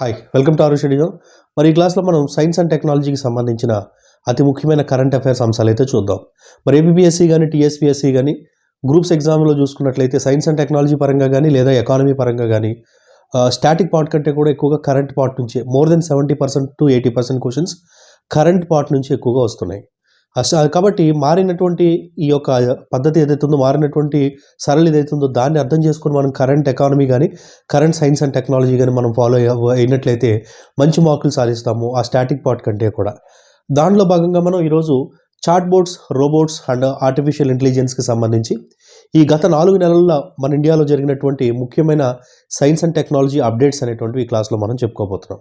Hi welcome to our schedule మరి ఈ క్లాస్లో మనం సైన్స్ అండ్ టెక్నాలజీకి సంబంధించిన అతి ముఖ్యమైన కరెంట్ అఫైర్స్ అంశాలు అయితే చూద్దాం. మరి ఏబీబీఎస్సీ కానీ టీఎస్పిఎస్సి కానీ గ్రూప్స్ ఎగ్జామ్లో చూసుకున్నట్లయితే సైన్స్ అండ్ టెక్నాలజీ పరంగా కానీ లేదా ఎకానమీ పరంగా కానీ స్టాటిక్ పార్ట్ కంటే కూడా ఎక్కువగా కరెంట్ పార్ట్ నుంచి more than seventy percent to eighty percent questions current part నుంచి ఎక్కువగా వస్తున్నాయి. కాబట్టి మారినటువంటి ఈ యొక్క పద్ధతి ఏదైతుందో మారినటువంటి సరళి ఏదైతుందో దాన్ని అర్థం చేసుకుని మనం కరెంట్ ఎకానమీ కానీ కరెంట్ సైన్స్ అండ్ టెక్నాలజీ కానీ మనం ఫాలో అయినట్లయితే మంచి మార్కులు సాధిస్తాము ఆ స్టాటిక్ పార్ట్ కంటే కూడా. దానిలో భాగంగా మనం ఈరోజు chat boards robots and artificial ఇంటెలిజెన్స్కి సంబంధించి ఈ గత నాలుగు నెలల్లో మన ఇండియాలో జరిగినటువంటి ముఖ్యమైన సైన్స్ అండ్ టెక్నాలజీ అప్డేట్స్ అనేటువంటివి ఈ క్లాస్లో మనం చెప్పుకోబోతున్నాం.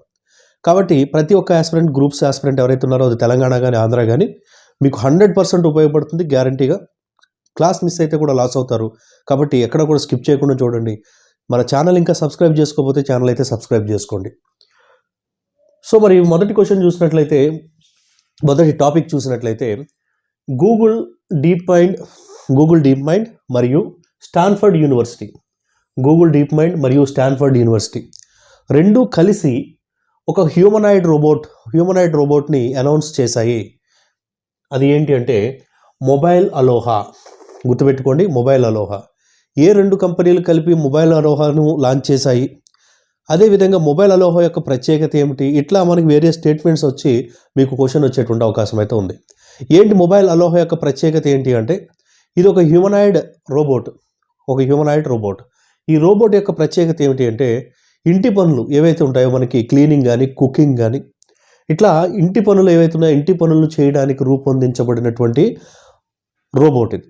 కాబట్టి ప్రతి ఒక్క ఆస్పిరెంట్ గ్రూప్స్ ఆస్పిరెంట్ ఎవరైతే ఉన్నారో అది తెలంగాణ కానీ ఆంధ్ర కానీ మీకు హండ్రెడ్ పర్సెంట్ ఉపయోగపడుతుంది గ్యారంటీగా. క్లాస్ మిస్ అయితే కూడా లాస్ అవుతారు. కాబట్టి ఎక్కడ కూడా స్కిప్ చేయకుండా చూడండి. మన ఛానల్ ఇంకా సబ్స్క్రైబ్ చేసుకోకపోతే ఛానల్ అయితే సబ్స్క్రైబ్ చేసుకోండి. సో మరి మొదటి క్వశ్చన్ చూసినట్లయితే మొదటి టాపిక్ చూసినట్లయితే Google DeepMind Google DeepMind మరియు Stanford university. Google DeepMind మరియు స్టాన్ఫర్డ్ యూనివర్సిటీ. రెండు కలిసి ఒక హ్యూమనాయిడ్ రోబోట్ హ్యూమనాయిడ్ రోబోట్ని అనౌన్స్ చేశాయి. అది ఏంటి అంటే మొబైల్ అలోహా. గుర్తుపెట్టుకోండి మొబైల్ అలోహా. ఏ రెండు కంపెనీలు కలిపి మొబైల్ అలోహాను లాంచ్ చేశాయి? అదేవిధంగా మొబైల్ అలోహా యొక్క ప్రత్యేకత ఏమిటి? ఇట్లా మనకి వేరే స్టేట్మెంట్స్ వచ్చి మీకు క్వశ్చన్ వచ్చేటువంటి అవకాశం అయితే ఉంది. ఏంటి మొబైల్ అలోహా యొక్క ప్రత్యేకత ఏంటి అంటే ఇది ఒక హ్యూమనాయిడ్ రోబోట్. ఒక హ్యూమనాయిడ్ రోబోట్. ఈ రోబోట్ యొక్క ప్రత్యేకత ఏమిటి అంటే ఇంటి పనులు ఏవైతే ఉంటాయో మనకి క్లీనింగ్ కానీ కుకింగ్ కానీ ఇట్లా ఇంటి పనులు ఏవైతున్నాయో ఇంటి పనులు చేయడానికి రూపొందించబడినటువంటి రోబోట్ ఇది.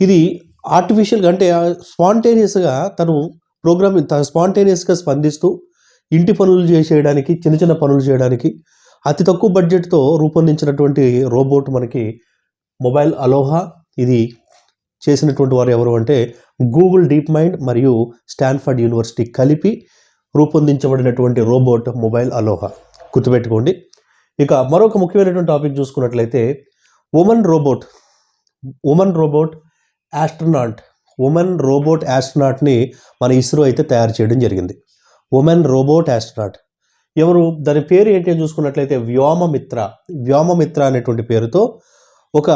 ఇది ఆర్టిఫిషియల్గా అంటే స్పాంటేనియస్గా తను ప్రోగ్రామ్ స్పాంటేనియస్గా స్పందిస్తూ ఇంటి పనులు చేసేయడానికి చిన్న చిన్న పనులు చేయడానికి అతి తక్కువ బడ్జెట్తో రూపొందించినటువంటి రోబోట్ మనకి మొబైల్ అలోహా ఇది చేసినటువంటి వారు ఎవరు అంటే గూగుల్ డీప్ మైండ్ మరియు స్టాన్ఫర్డ్ యూనివర్సిటీ కలిపి రూపొందించబడినటువంటి రోబోట్ మొబైల్ అలోహా. గుర్తుపెట్టుకోండి. ఇక మరొక ముఖ్యమైనటువంటి టాపిక్ చూసుకున్నట్లయితే women robot women robot astronaut women robot యాస్ట్రనాట్ని మన ఇస్రో అయితే తయారు చేయడం జరిగింది. ఉమెన్ రోబోట్ యాస్ట్రనాట్ ఎవరు? దాని పేరు ఏంటి అని చూసుకున్నట్లయితే వ్యోమమిత్ర. వ్యోమమిత్ర అనేటువంటి పేరుతో ఒక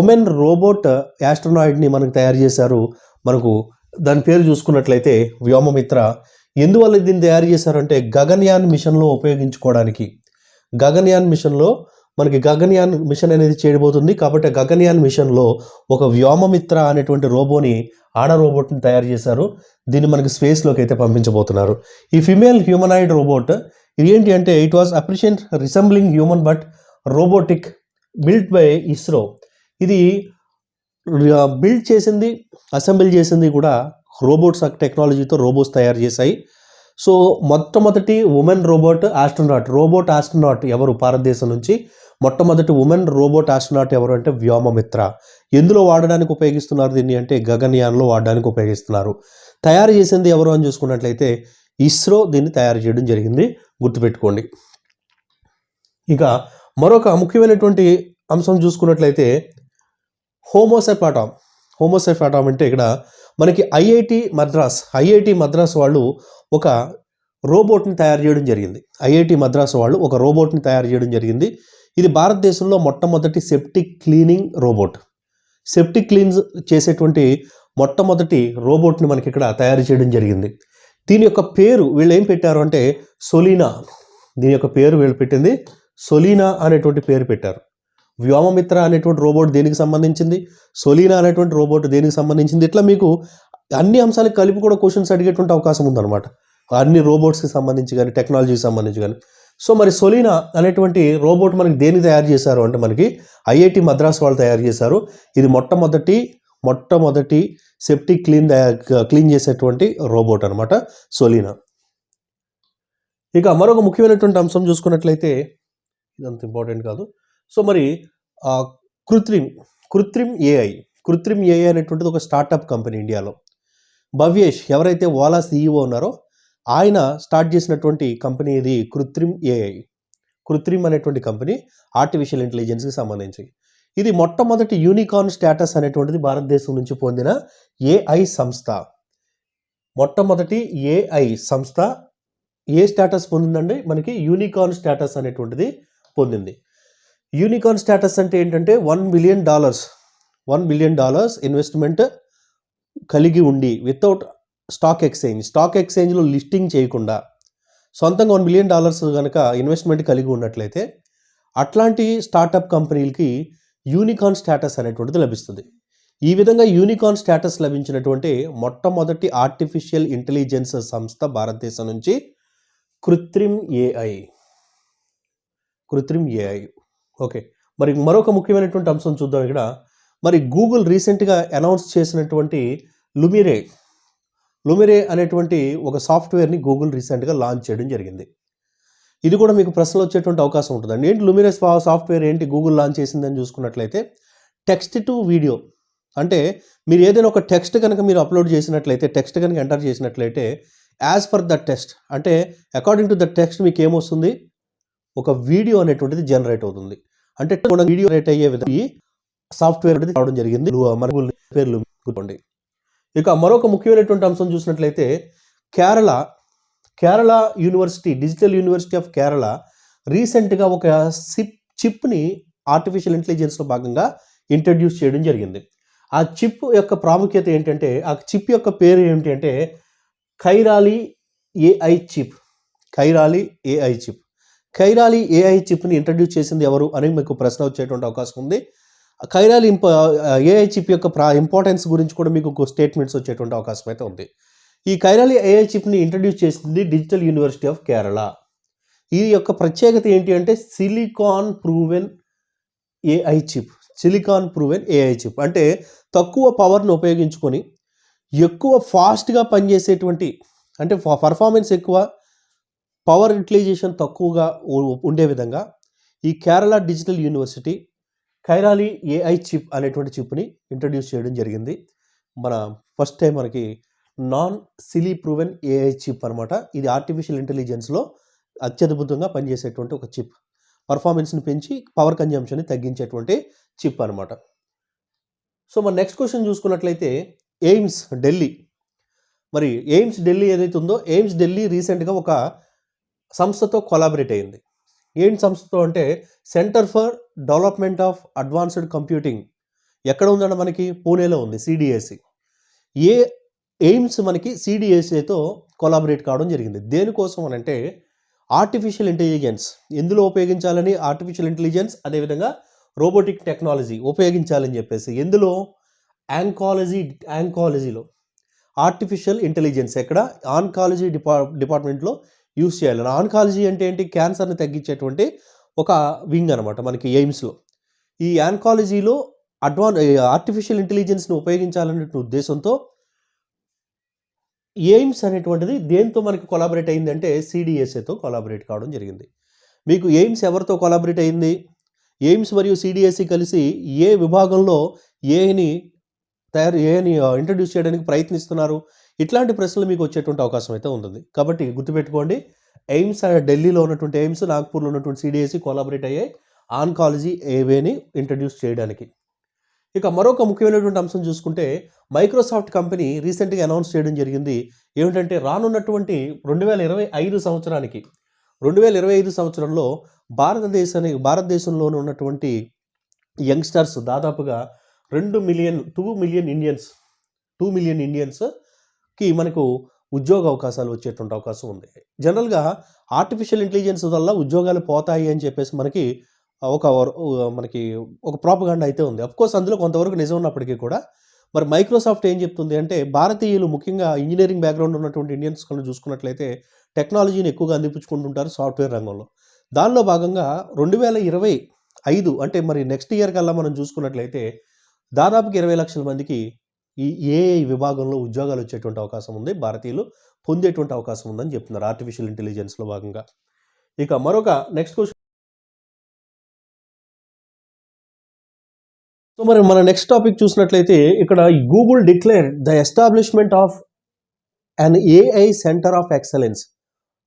ఉమెన్ రోబోట్ యాస్ట్రనాయిడ్ని మనకు తయారు చేశారు. మనకు దాని పేరు చూసుకున్నట్లయితే వ్యోమమిత్ర. ఎందువల్ల దీన్ని తయారు చేశారంటే గగన్యాన్ మిషన్లో ఉపయోగించుకోవడానికి. గగన్యాన్ మిషన్లో మనకి గగన్యాన్ మిషన్ అనేది చేయబోతుంది కాబట్టి గగన్యాన్ మిషన్లో ఒక వ్యోమమిత్ర అనేటువంటి రోబోని ఆడ రోబోట్ని తయారు చేశారు. దీన్ని మనకి స్పేస్లోకి అయితే పంపించబోతున్నారు. ఈ ఫిమేల్ హ్యూమనాయిడ్ రోబోట్ ఇది ఏంటి అంటే it was అప్రిషియంట్ resembling human but robotic built by ISRO. ఇది బిల్డ్ చేసింది అసెంబ్లీ చేసింది కూడా రోబోట్స్ టెక్నాలజీతో రోబోట్స్ తయారు చేశాయి. సో మొట్టమొదటి women robot astronaut. Robot astronaut ఎవరు? భారతదేశం నుంచి. మొట్టమొదటి ఉమెన్ రోబోట్ ఆస్ట్రోనాట్ ఎవరు అంటే వ్యోమమిత్ర. ఎందులో వాడడానికి ఉపయోగిస్తున్నారు దీన్ని అంటే గగన్యాన్లో వాడడానికి ఉపయోగిస్తున్నారు. తయారు చేసింది ఎవరు అని చూసుకున్నట్లయితే ఇస్రో దీన్ని తయారు చేయడం జరిగింది. గుర్తుపెట్టుకోండి. ఇక మరొక ముఖ్యమైనటువంటి అంశం చూసుకున్నట్లయితే హోమోసెఫాటామ్. హోమోసెఫాటామ్ అంటే ఇక్కడ మనకి ఐఐటి మద్రాస్ ఐఐటి మద్రాస్ వాళ్ళు ఒక రోబోట్ని తయారు చేయడం జరిగింది. ఐఐటి మద్రాస్ వాళ్ళు ఒక రోబోట్ని తయారు చేయడం జరిగింది. ఇది భారతదేశంలో మొట్టమొదటి septic cleaning robot. Septic cleans చేసేటువంటి మొట్టమొదటి రోబోట్ని మనకి ఇక్కడ తయారు చేయడం జరిగింది. దీని యొక్క పేరు వీళ్ళు ఏం పెట్టారు అంటే సొలీనా. దీని యొక్క పేరు వీళ్ళు పెట్టింది సొలీనా అనేటువంటి పేరు పెట్టారు. వ్యోమమిత్ర అనేటువంటి రోబోట్ దేనికి సంబంధించింది? సొలీనా అనేటువంటి రోబోట్ దేనికి సంబంధించింది? ఇట్లా మీకు అన్ని అంశాలకు కలిపి కూడా క్వశ్చన్స్ అడిగేటువంటి అవకాశం ఉందన్నమాట. అన్ని రోబోట్స్కి సంబంధించి కానీ టెక్నాలజీకి సంబంధించి కానీ సో మరి సొలీనా అనేటువంటి రోబోట్ మనకి దేని తయారు చేశారు అంటే మనకి ఐఐటి మద్రాస్ వాళ్ళు తయారు చేశారు. ఇది మొట్టమొదటి మొట్టమొదటి సెప్టిక్ క్లీన్ క్లీన్ చేసేటువంటి రోబోట్ అనమాట సొలీనా. ఇక మరొక ముఖ్యమైనటువంటి అంశం చూసుకున్నట్లయితే ఇదంత ఇంపార్టెంట్ కాదు. సో మరి కృత్రిమ్ కృత్రిమ్ ఏఐ కృత్రిమ్ ఏఐ అనేటువంటిది ఒక స్టార్టప్ కంపెనీ ఇండియాలో. భవ్యేష్ ఎవరైతే ఓలా సీఈఓ ఉన్నారో ఆయన స్టార్ట్ చేసినటువంటి కంపెనీ ఇది కృత్రిమ్ ఏఐ కృత్రిమ్ అనేటువంటి కంపెనీ ఆర్టిఫిషియల్ ఇంటెలిజెన్స్కి సంబంధించి. ఇది మొట్టమొదటి యూనికార్న్ స్టేటస్ అనేటువంటిది భారతదేశం నుంచి పొందిన ఏఐ సంస్థ. మొట్టమొదటి ఏఐ సంస్థ ఏ స్టేటస్ పొందిందండి? మనకి యూనికార్న్ స్టేటస్ అనేటువంటిది పొందింది. యూనికార్న్ స్టేటస్ అంటే ఏంటంటే one billion dollars. One billion dollars investment కలిగి ఉండి వితౌట్ స్టాక్ ఎక్స్చేంజ్ స్టాక్ ఎక్స్చేంజ్లో లిస్టింగ్ చేయకుండా సొంతంగా వన్ బిలియన్ డాలర్స్ కనుక ఇన్వెస్ట్మెంట్ కలిగి ఉన్నట్లయితే అట్లాంటి స్టార్టప్ కంపెనీలకి యూనికార్న్ స్టేటస్ అనేటువంటిది లభిస్తుంది. ఈ విధంగా యూనికార్న్ స్టేటస్ లభించినటువంటి మొట్టమొదటి ఆర్టిఫిషియల్ ఇంటెలిజెన్స్ సంస్థ భారతదేశం నుంచి Krutrim AI Krutrim AI okay. మరి మరొక ముఖ్యమైనటువంటి అంశం చూద్దాం ఇక్కడ. మరి గూగుల్ రీసెంట్గా అనౌన్స్ చేసినటువంటి లుమిరే. లుమిరే అనేటువంటి ఒక సాఫ్ట్వేర్ని గూగుల్ రీసెంట్గా లాంచ్ చేయడం జరిగింది. ఇది కూడా మీకు ప్రశ్నలు వచ్చేటువంటి అవకాశం ఉంటుందండి. ఏంటి లుమిరే సాఫ్ట్వేర్ ఏంటి గూగుల్ లాంచ్ చేసిందని చూసుకున్నట్లయితే టెక్స్ట్ టు వీడియో. అంటే మీరు ఏదైనా ఒక టెక్స్ట్ కనుక మీరు అప్లోడ్ చేసినట్లయితే టెక్స్ట్ కనుక ఎంటర్ చేసినట్లయితే యాజ్ పర్ ద టెక్స్ట్. అంటే అకార్డింగ్ టు ద టెక్స్ట్ మీకు ఏమొస్తుంది? ఒక వీడియో అనేటువంటిది జనరేట్ అవుతుంది. అంటే మన వీడియో రేట్ అయ్యే విధంగా ఈ సాఫ్ట్వేర్ అనేది రావడం జరిగింది. లు- పేర్లు గుర్తుండి ఇక మరొక ముఖ్యమైనటువంటి అంశం చూసినట్లయితే Kerala Kerala university digital university of Kerala రీసెంట్గా ఒక సిప్ చిప్ని ఆర్టిఫిషియల్ ఇంటెలిజెన్స్లో భాగంగా ఇంట్రడ్యూస్ చేయడం జరిగింది. ఆ చిప్ యొక్క ప్రాముఖ్యత ఏంటంటే ఆ చిప్ యొక్క పేరు ఏమిటి అంటే Kairali AI chip. Kairali AI chip. Kairali AI చిప్ని introduce చేసింది ఎవరు అని మీకు ప్రశ్న వచ్చేటువంటి అవకాశం ఉంది. ఖైరాలి ఇంప ఏఐ చిప్ యొక్క ప్రా ఇంపార్టెన్స్ గురించి కూడా మీకు స్టేట్మెంట్స్ వచ్చేటువంటి అవకాశం అయితే ఉంది. ఈ ఖైరాలి ఏఐ చిప్ని ఇంట్రడ్యూస్ చేసింది డిజిటల్ యూనివర్సిటీ ఆఫ్ కేరళ ఈ యొక్క ప్రత్యేకత ఏంటి అంటే silicon proven AI chip silicon proven AI chip అంటే తక్కువ పవర్ను ఉపయోగించుకొని ఎక్కువ ఫాస్ట్గా పనిచేసేటువంటి అంటే పర్ఫార్మెన్స్ ఎక్కువ పవర్ యూటిలైజేషన్ తక్కువగా ఉండే విధంగా ఈ Kerala digital university Kairali AI chip అనేటువంటి చిప్ని ఇంట్రడ్యూస్ చేయడం జరిగింది. మన ఫస్ట్ టైం మనకి నాన్ సిలీ ప్రూవెన్ ఏఐ చిప్ అనమాట ఇది ఆర్టిఫిషియల్ ఇంటెలిజెన్స్లో అత్యద్భుతంగా పనిచేసేటువంటి ఒక చిప్. పర్ఫార్మెన్స్ని పెంచి పవర్ కన్జంప్షన్ని తగ్గించేటువంటి చిప్ అనమాట సో మన నెక్స్ట్ క్వశ్చన్ చూసుకున్నట్లయితే ఎయిమ్స్ ఢిల్లీ. మరి ఎయిమ్స్ ఢిల్లీ ఏదైతే ఉందో ఎయిమ్స్ ఢిల్లీ రీసెంట్గా ఒక సంస్థతో కొలాబరేట్ అయింది. ఏంటి సంస్థతో అంటే centre for development of advanced computing ఎక్కడ ఉందంటే మనకి? పూణేలో ఉంది సిడిఎస్సి ఏ ఎయిమ్స్ మనకి సిడిఎస్ఏతో కొలాబరేట్ కావడం జరిగింది. దేనికోసం అని అంటే ఆర్టిఫిషియల్ ఇంటెలిజెన్స్ ఎందులో ఉపయోగించాలని? ఆర్టిఫిషియల్ ఇంటెలిజెన్స్ అదేవిధంగా రోబోటిక్ టెక్నాలజీ ఉపయోగించాలని చెప్పేసి. ఎందులో? యాంకాలజీ యాంకాలజీలో ఆర్టిఫిషియల్ ఇంటెలిజెన్స్ ఎక్కడ? ఆన్కాలజీ డిపా డిపార్ట్మెంట్లో యూస్ చేయాలి. ఆన్కాలజీ అంటే ఏంటి? క్యాన్సర్ని తగ్గించేటువంటి ఒక వింగ్ అనమాట మనకి ఎయిమ్స్లో. ఈ ఆన్కాలజీలో అడ్వాన్ ఆర్టిఫిషియల్ ఇంటెలిజెన్స్ని ఉపయోగించాలనే ఉద్దేశంతో ఎయిమ్స్ అనేటువంటిది దేంతో మనకి కొలాబరేట్ అయిందంటే సిడిఎస్ఏతో కొలాబరేట్ కావడం జరిగింది. మీకు ఎయిమ్స్ ఎవరితో కొలాబరేట్ అయింది? ఎయిమ్స్ మరియు సిడిఎస్సి కలిసి ఏ విభాగంలో ఏని తయారు ఏని ఇంట్రడ్యూస్ చేయడానికి ప్రయత్నిస్తున్నారు? ఇట్లాంటి ప్రశ్నలు మీకు వచ్చేటువంటి అవకాశం అయితే ఉంటుంది కాబట్టి గుర్తుపెట్టుకోండి ఎయిమ్స్ అండ్ ఢిల్లీలో ఉన్నటువంటి ఎయిమ్స్ నాగ్పూర్లో ఉన్నటువంటి సిడిఎస్సి కొలాబరేట్ అయ్యే ఆన్కాలజీ ఏవేని ఇంట్రడ్యూస్ చేయడానికి. ఇక మరొక ముఖ్యమైనటువంటి అంశం చూసుకుంటే మైక్రోసాఫ్ట్ కంపెనీ రీసెంట్గా అనౌన్స్ చేయడం జరిగింది. ఏమిటంటే రానున్నటువంటి రెండు వేల ఇరవై ఐదు సంవత్సరానికి రెండు వేల ఇరవై ఐదు సంవత్సరంలో భారతదేశానికి భారతదేశంలోనే ఉన్నటువంటి యంగ్స్టర్స్ దాదాపుగా రెండు million two million Indians two million Indians కి మనకు ఉద్యోగ అవకాశాలు వచ్చేటువంటి అవకాశం ఉంది. జనరల్గా ఆర్టిఫిషియల్ ఇంటెలిజెన్స్ వల్ల ఉద్యోగాలు పోతాయి అని చెప్పేసి మనకి ఒక మనకి ఒక ప్రాపగాండ అయితే ఉంది. కోర్స్ అందులో కొంతవరకు నిజం ఉన్నప్పటికీ కూడా మరి మైక్రోసాఫ్ట్ ఏం చెప్తుంది అంటే భారతీయులు ముఖ్యంగా ఇంజనీరింగ్ బ్యాక్గ్రౌండ్ ఉన్నటువంటి ఇండియన్స్ కన్నా చూసుకున్నట్లయితే టెక్నాలజీని ఎక్కువగా అందిపుచ్చుకుంటుంటారు సాఫ్ట్వేర్ రంగంలో. దానిలో భాగంగా రెండు వేల ఇరవై ఐదు అంటే మరి నెక్స్ట్ ఇయర్ కల్లా మనం చూసుకున్నట్లయితే దాదాపుకి ఇరవై లక్షల మందికి ఈ ఏఐ విభాగంలో ఉద్యోగాలు వచ్చేటువంటి అవకాశం ఉంది. భారతీయులు పొందేటువంటి అవకాశం ఉందని చెప్తున్నారు ఆర్టిఫిషియల్ ఇంటెలిజెన్స్లో భాగంగా. ఇక మరొక నెక్స్ట్ క్వశ్చన్ సో మరి మన నెక్స్ట్ టాపిక్ చూసినట్లయితే ఇక్కడ Google declare the establishment of an AI centre of excellence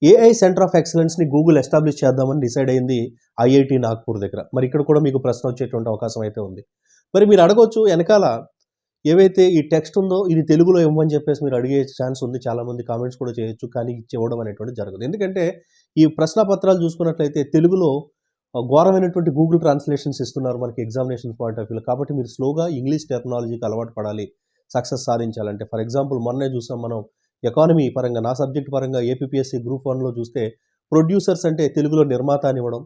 AI centre of ఎక్సలెన్స్ని Google establish చేద్దామని డిసైడ్ అయింది ఐఐటి నాగ్పూర్ దగ్గర. మరి ఇక్కడ కూడా మీకు ప్రశ్న వచ్చేటువంటి అవకాశం అయితే ఉంది. మరి మీరు అడగవచ్చు వెనకాల ఏవైతే ఈ టెక్స్ట్ ఉందో ఇది తెలుగులో ఇవ్వమని చెప్పేసి మీరు అడిగే ఛాన్స్ ఉంది. చాలామంది కామెంట్స్ కూడా చేయొచ్చు. కానీ ఇచ్చి ఇవ్వడం అనేటువంటి జరగదు. ఎందుకంటే ఈ ప్రశ్న పత్రాలు చూసుకున్నట్లయితే తెలుగులో ఘోరమైనటువంటి గూగుల్ ట్రాన్స్లేషన్స్ ఇస్తున్నారు మనకి ఎగ్జామినేషన్ పాయింట్ ఆఫ్ వ్యూలో కాబట్టి మీరు స్లోగా ఇంగ్లీష్ టెక్నాలజీకి అలవాటు పడాలి. సక్సెస్ సాధించాలంటే. ఫర్ ఎగ్జాంపుల్ మొన్నే చూసాం మనం ఎకానమీ పరంగా నా సబ్జెక్ట్ పరంగా ఏపీపీఎస్సీ గ్రూప్ వన్లో చూస్తే ప్రొడ్యూసర్స్ అంటే తెలుగులో నిర్మాత అని ఇవ్వడం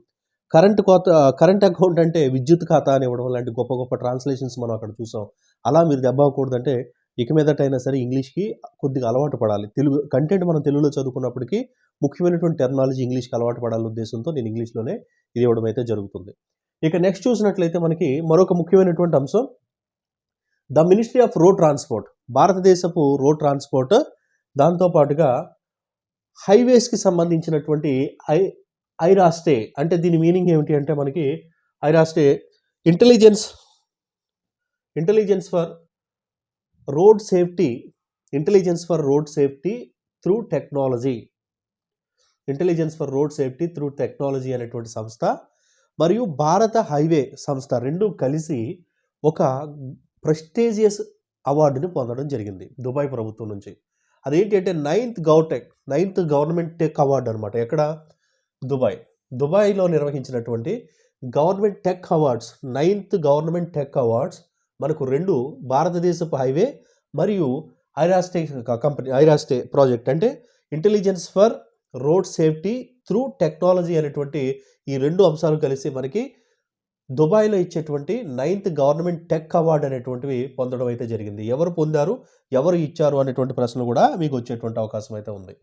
కరెంట్ కోత కరెంట్ అకౌంట్ అంటే విద్యుత్ ఖాతా అని ఇవ్వడం లాంటి గొప్ప గొప్ప ట్రాన్స్లేషన్స్ మనం అక్కడ చూసాం. అలా మీరు దెబ్బ అవ్వకూడదంటే ఇక మీదట సరే ఇంగ్లీష్కి కొద్దిగా అలవాటు పడాలి. తెలుగు కంటెంట్ మనం తెలుగులో చదువుకున్నప్పటికీ ముఖ్యమైనటువంటి టెర్నాలజీ ఇంగ్లీష్కి అలవాటు పడాలనే ఉద్దేశంతో నేను ఇంగ్లీష్లోనే ఇది ఇవ్వడం అయితే జరుగుతుంది. ఇక నెక్స్ట్ చూసినట్లయితే మనకి మరొక ముఖ్యమైనటువంటి అంశం the ministry of road transport భారతదేశపు రోడ్ ట్రాన్స్పోర్ట్ దాంతోపాటుగా హైవేస్కి సంబంధించినటువంటి ఐ ఐరాస్టే అంటే దీని మీనింగ్ ఏమిటి అంటే మనకి iRASTE intelligence intelligence for road safety intelligence for road safety through technology intelligence for road safety through technology అనేటువంటి సంస్థ మరియు భారత హైవే సంస్థ రెండు కలిసి ఒక ప్రెస్టేజియస్ అవార్డుని పొందడం జరిగింది దుబాయ్ ప్రభుత్వం నుంచి. అదేంటి అంటే ninth GovTech ninth government tech award అనమాట ఎక్కడ? దుబాయ్. దుబాయ్లో నిర్వహించినటువంటి government tech awards ninth government tech awards మనకు రెండు భారతదేశపు హైవే మరియు ఐరాస్టే కంపెనీ ఐరాస్టే ప్రాజెక్ట్. అంటే intelligence for road safety through technology అనేటువంటి ఈ రెండు అంశాలు కలిసి మనకి దుబాయ్లో ఇచ్చేటువంటి నైన్త్ గవర్నమెంట్ టెక్ అవార్డు అనేటువంటివి పొందడం అయితే జరిగింది. ఎవరు పొందారు ఎవరు ఇచ్చారు అనేటువంటి ప్రశ్నలు కూడా మీకు వచ్చేటువంటి అవకాశం అయితే ఉంది.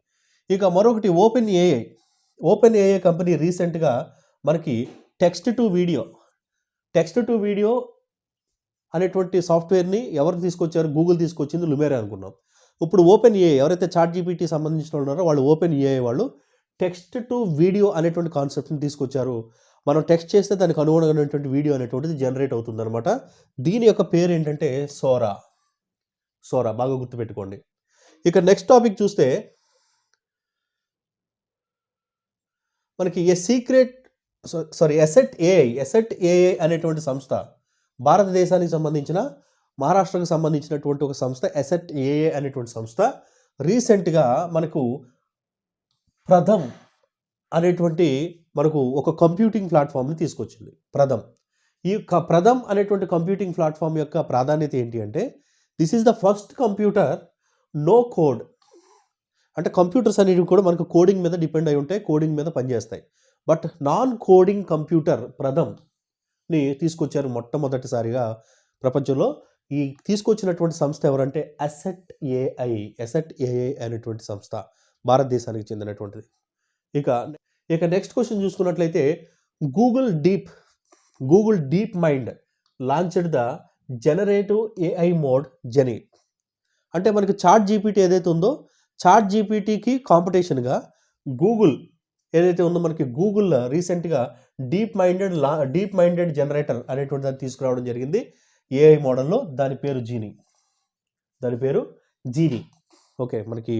ఇక మరొకటి OpenAI. OpenAI company రీసెంట్గా మనకి text to video. Text to video అనేటువంటి సాఫ్ట్వేర్ని ఎవరు తీసుకొచ్చారు? గూగుల్ తీసుకొచ్చింది లుమేరే అనుకున్నాం. ఇప్పుడు ఓపెన్ ఏఐ ఎవరైతే చాట్ జీపీటీ సంబంధించిన ఉన్నారో వాళ్ళు ఓపెన్ ఏఐ వాళ్ళు టెక్స్ట్ టు వీడియో అనేటువంటి కాన్సెప్ట్ని తీసుకొచ్చారు. మనం టెక్స్ట్ చేస్తే దానికి అనుగుణమైనటువంటి వీడియో అనేటువంటిది జనరేట్ అవుతుందన్నమాట. దీని యొక్క పేరు ఏంటంటే సోరా. సోరా బాగా గుర్తుపెట్టుకోండి. ఇక నెక్స్ట్ టాపిక్ చూస్తే మనకి a secret sorry asset AI asset AI అనేటువంటి సంస్థ భారతదేశానికి సంబంధించిన మహారాష్ట్రకు సంబంధించినటువంటి ఒక సంస్థ ఎసెట్ ఏఏ అనేటువంటి సంస్థ రీసెంట్గా మనకు ప్రథమ్ అనేటువంటి మనకు ఒక కంప్యూటింగ్ ప్లాట్ఫామ్ని తీసుకొచ్చింది. ప్రథమ్. ఈ క- ప్రథమ్ అనేటువంటి కంప్యూటింగ్ ప్లాట్ఫామ్ యొక్క ప్రాధాన్యత ఏంటి అంటే this is the first computer no code. అంటే కంప్యూటర్స్ అనేవి కూడా మనకు కోడింగ్ మీద డిపెండ్ అయి ఉంటాయి కోడింగ్ మీద పనిచేస్తాయి. బట్ నాన్ కోడింగ్ కంప్యూటర్ ని తీసుకొచ్చారు మొట్టమొదటిసారిగా ప్రపంచంలో. ఈ తీసుకొచ్చినటువంటి సంస్థ ఎవరంటే అసెట్ ఏఐ అసెట్ ఏఐ అనేటువంటి సంస్థ భారతదేశానికి చెందినటువంటిది. ఇక ఇక నెక్స్ట్ క్వశ్చన్ చూసుకున్నట్లయితే Google deep Google DeepMind launched the generative AI mode Genie. అంటే మనకి చాట్ జీపీటీ ఏదైతే ఉందో చాట్ జీపీటీకి కాంపిటీషన్గా గూగుల్ ఏదైతే ఉందో మనకి గూగుల్లో రీసెంట్గా డీప్ మైండెడ్ లా డీప్ మైండెడ్ జనరేటర్ అనేటువంటి దాన్ని తీసుకురావడం జరిగింది. ఏఐ మోడల్లో దాని పేరు జీనీ. దాని పేరు జీనీ. ఓకే మనకి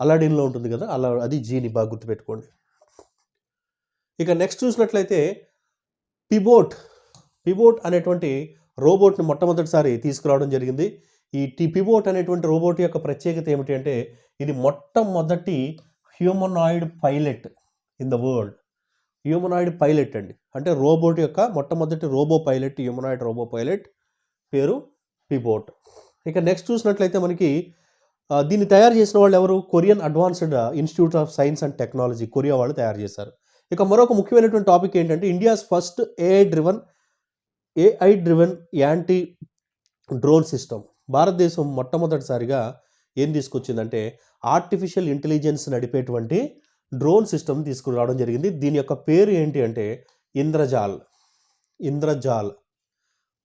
అలాడిన్లో ఉంటుంది కదా అలా అది జీని బాగా గుర్తుపెట్టుకోండి. ఇక నెక్స్ట్ చూసినట్లయితే పిబోట్. పిబోట్ అనేటువంటి రోబోట్ని మొట్టమొదటిసారి తీసుకురావడం జరిగింది. ఈ టీ పిబోట్ అనేటువంటి రోబోట్ యొక్క ప్రత్యేకత ఏమిటి అంటే ఇది మొట్టమొదటి humanoid pilot. In the world. Humanoid pilot అండి. అంటే రోబోట్ యొక్క మొట్టమొదటి robo pilot humanoid robo pilot పేరు పిబోట్. ఇక నెక్స్ట్ చూసినట్లయితే మనకి దీన్ని తయారు చేసిన వాళ్ళు ఎవరు? Korean advanced institute of science and technology Korea వాళ్ళు తయారు చేశారు. ఇక మరొక ముఖ్యమైనటువంటి టాపిక్ ఏంటంటే India's first AI driven AI driven anti drone system. భారతదేశం మొట్టమొదటిసారిగా ఏం తీసుకొచ్చిందంటే ఆర్టిఫిషియల్ ఇంటెలిజెన్స్ నడిపేటువంటి డ్రోన్ సిస్టమ్ తీసుకురావడం జరిగింది. దీని యొక్క పేరు ఏంటి అంటే ఇంద్రజాల్. ఇంద్రజాల్.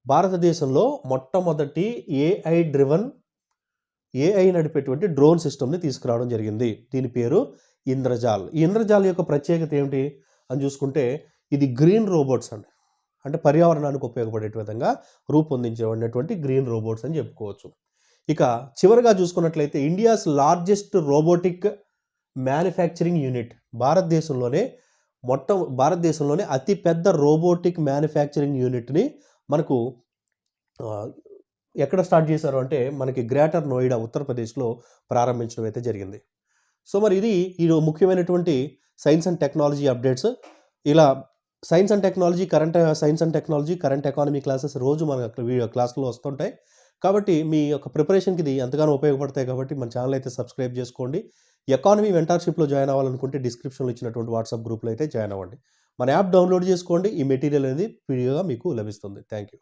భారతదేశంలో మొట్టమొదటి ఏఐ డ్రివన్ ఏఐ నడిపేటువంటి డ్రోన్ సిస్టమ్ని తీసుకురావడం జరిగింది. దీని పేరు ఇంద్రజాల్. ఈ ఇంద్రజాల్ యొక్క ప్రత్యేకత ఏమిటి అని చూసుకుంటే ఇది గ్రీన్ రోబోట్స్ అండి. అంటే పర్యావరణానికి ఉపయోగపడే విధంగా రూపొందించబడినటువంటి గ్రీన్ రోబోట్స్ అని చెప్పుకోవచ్చు. ఇక చివరిగా చూసుకున్నట్లయితే India's largest robotic manufacturing unit భారతదేశంలోనే మొట్ట భారతదేశంలోనే అతిపెద్ద రోబోటిక్ మ్యానుఫ్యాక్చరింగ్ యూనిట్ని మనకు ఎక్కడ స్టార్ట్ చేశారు అంటే మనకి గ్రేటర్ నోయిడా ఉత్తరప్రదేశ్లో ప్రారంభించడం అయితే జరిగింది. సో మరి ఇది ఈ ముఖ్యమైనటువంటి సైన్స్ అండ్ టెక్నాలజీ అప్డేట్స్. ఇలా science and technology current science and technology current economy classes రోజు మన వీడియో వస్తుంటాయి. కాబట్టి మీ యొక్క ప్రిపరేషన్కి ఇది ఎంతగానో ఉపయోగపడతాయి కాబట్టి మన ఛానల్ అయితే సబ్స్క్రైబ్ చేసుకోండి. ఎకానమీ వెంటార్షిప్లో జాయిన్ అవ్వాలనుకుంటే డిస్క్రిప్షన్లో ఇచ్చినటువంటి వాట్సాప్ గ్రూప్లో అయితే జాయిన్ అవ్వండి. మన యాప్ డౌన్లోడ్ చేసుకోండి. ఈ మెటీరియల్ అనేది ఫ్రీగా మీకు లభిస్తుంది. Thank you